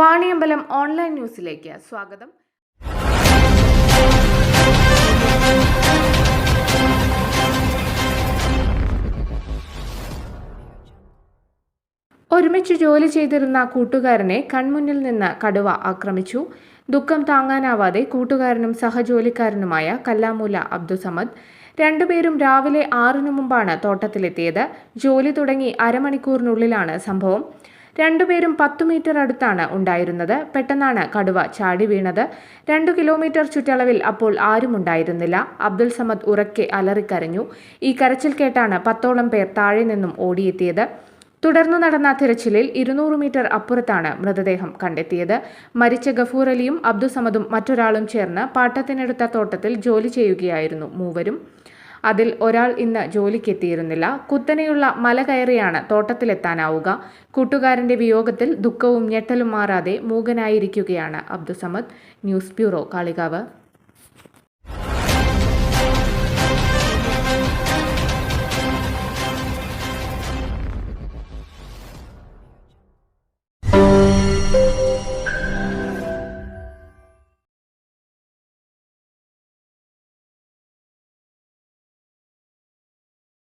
Vaniyambalam online ന്യൂസിലേക്ക് സ്വാഗതം. ഒരുമിച്ച് ജോലി ചെയ്തിരുന്ന കൂട്ടുകാരനെ കൺമുന്നിൽ നിന്ന് കടുവ ആക്രമിച്ചു. ദുഃഖം താങ്ങാനാവാതെ കൂട്ടുകാരനും സഹജോലിക്കാരനുമായ കല്ലാമൂല അബ്ദുസമദ് രണ്ടുപേരും രാവിലെ ആറിനു മുമ്പാണ് തോട്ടത്തിലെത്തിയത്. ജോലി തുടങ്ങി അരമണിക്കൂറിനുള്ളിലാണ് സംഭവം. രണ്ടുപേരും പത്തു മീറ്റർ അടുത്താണ് ഉണ്ടായിരുന്നത്. പെട്ടെന്നാണ് കടുവ ചാടി വീണത്. രണ്ടു കിലോമീറ്റർ ചുറ്റളവിൽ അപ്പോൾ ആരും ഉണ്ടായിരുന്നില്ല. അബ്ദുൽ സമദ് ഉറക്കെ അലറിക്കരഞ്ഞു. ഈ കരച്ചിൽ കേട്ടാണ് പത്തോളം പേർ താഴെ നിന്നും ഓടിയെത്തിയത്. തുടർന്നു നടന്ന തിരച്ചിലിൽ ഇരുന്നൂറ് മീറ്റർ അപ്പുറത്താണ് മൃതദേഹം കണ്ടെത്തിയത്. മരിച്ച ഗഫൂർ അലിയും അബ്ദുസമദും മറ്റൊരാളും ചേർന്ന് പാട്ടത്തിനെടുത്ത തോട്ടത്തിൽ ജോലി ചെയ്യുകയായിരുന്നു മൂവരും. അതിൽ ഒരാൾ ഇന്ന് ജോലിക്കെത്തിയിരുന്നില്ല. കുത്തനെയുള്ള മല കയറിയാണ് തോട്ടത്തിലെത്താനാവുക. കൂട്ടുകാരന്റെ വിയോഗത്തിൽ ദുഃഖവും ഞെട്ടലും മാറാതെ മൂകനായിരിക്കുകയാണ് അബ്ദുസമദ് ന്യൂസ് ബ്യൂറോ കാളികാവ്.